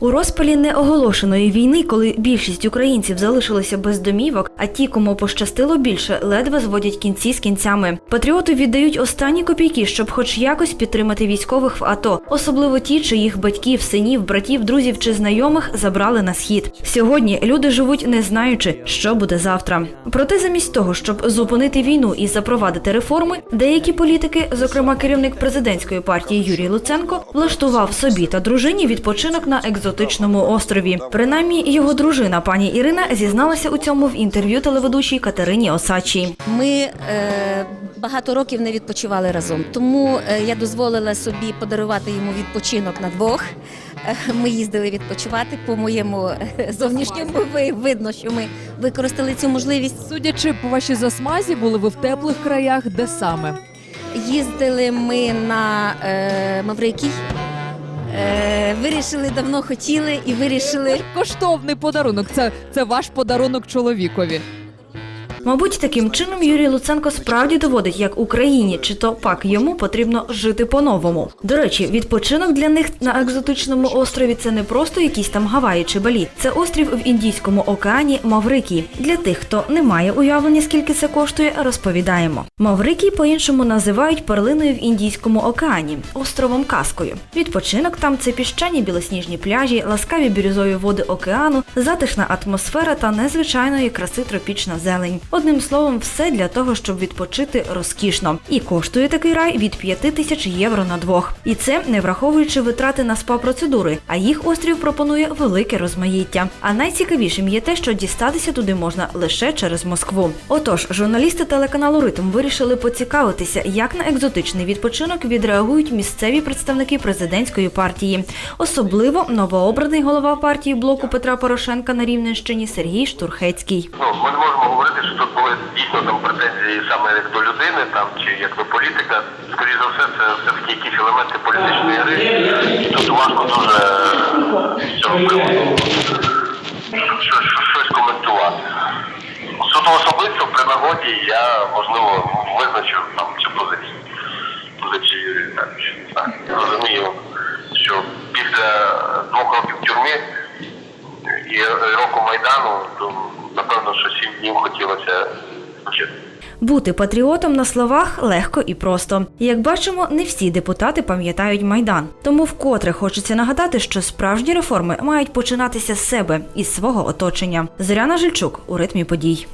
У розпалі неоголошеної війни, коли більшість українців залишилися без домівок, а ті, кому пощастило більше, ледве зводять кінці з кінцями. Патріоти віддають останні копійки, щоб хоч якось підтримати військових в АТО, особливо ті, чиїх батьків, синів, братів, друзів чи знайомих забрали на схід. Сьогодні люди живуть не знаючи, що буде завтра. Проте, замість того, щоб зупинити війну і запровадити реформи, деякі політики, зокрема керівник президентської партії Юрій Луценко, влаштував собі та дружині відпочинок на екзотичному острові. Принаймні, його дружина пані Ірина зізналася у цьому в інтерв'ю телеведучій Катерині Осадчій. Ми е, багато років не відпочивали разом, тому е, я дозволила собі подарувати йому відпочинок на двох. Е, Ми їздили відпочивати. По моєму е, зовнішньому видно, що ми використали цю можливість. Судячи по вашій засмазі, були ви в теплих краях, де саме? Їздили ми на е, Маврикій. Е, вирішили давно хотіли і вирішили. Коштовний подарунок. Це, це ваш подарунок чоловікові. Мабуть, таким чином Юрій Луценко справді доводить, як Україні, чи то пак йому потрібно жити по-новому. До речі, відпочинок для них на екзотичному острові це не просто якісь там Гаваї чи Балі. Це острів в Індійському океані Маврикій. Для тих, хто не має уявлення, скільки це коштує, розповідаємо. Маврикій по-іншому називають перлиною в Індійському океані, островом Казкою. Відпочинок там це піщані білосніжні пляжі, ласкаві бірюзові води океану, затишна атмосфера та незвичайної краси тропічна зелень. Одним словом, все для того, щоб відпочити розкішно. І коштує такий рай від 5 тисяч євро на двох. І це не враховуючи витрати на спа-процедури, а їх острів пропонує велике розмаїття. А найцікавішим є те, що дістатися туди можна лише через Москву. Отож, журналісти телеканалу Ритм вирішили поцікавитися, як на екзотичний відпочинок відреагують місцеві представники президентської партії, особливо новообраний голова партії блоку Петра Порошенка на Рівненщині Сергій Штурхецький. Ну, ми не можемо говорити, що тут були дійсно там претензії саме як до людини, там чи як до політика. Скоріше за все, це все-таки якісь елементи політичної гри. І тут важко дуже з цього приводу щось, коментувати. Суто особисто при нагоді я можливо визначу там цю позицію. Позицію Юрія. Так, розумію, що після двох років тюрми і року Майдану, то напевно, що сім днів хотілося вчити. Бути патріотом на словах легко і просто. Як бачимо, не всі депутати пам'ятають майдан. Тому вкотре хочеться нагадати, що справжні реформи мають починатися з себе із свого оточення. Зоряна Жильчук у ритмі подій.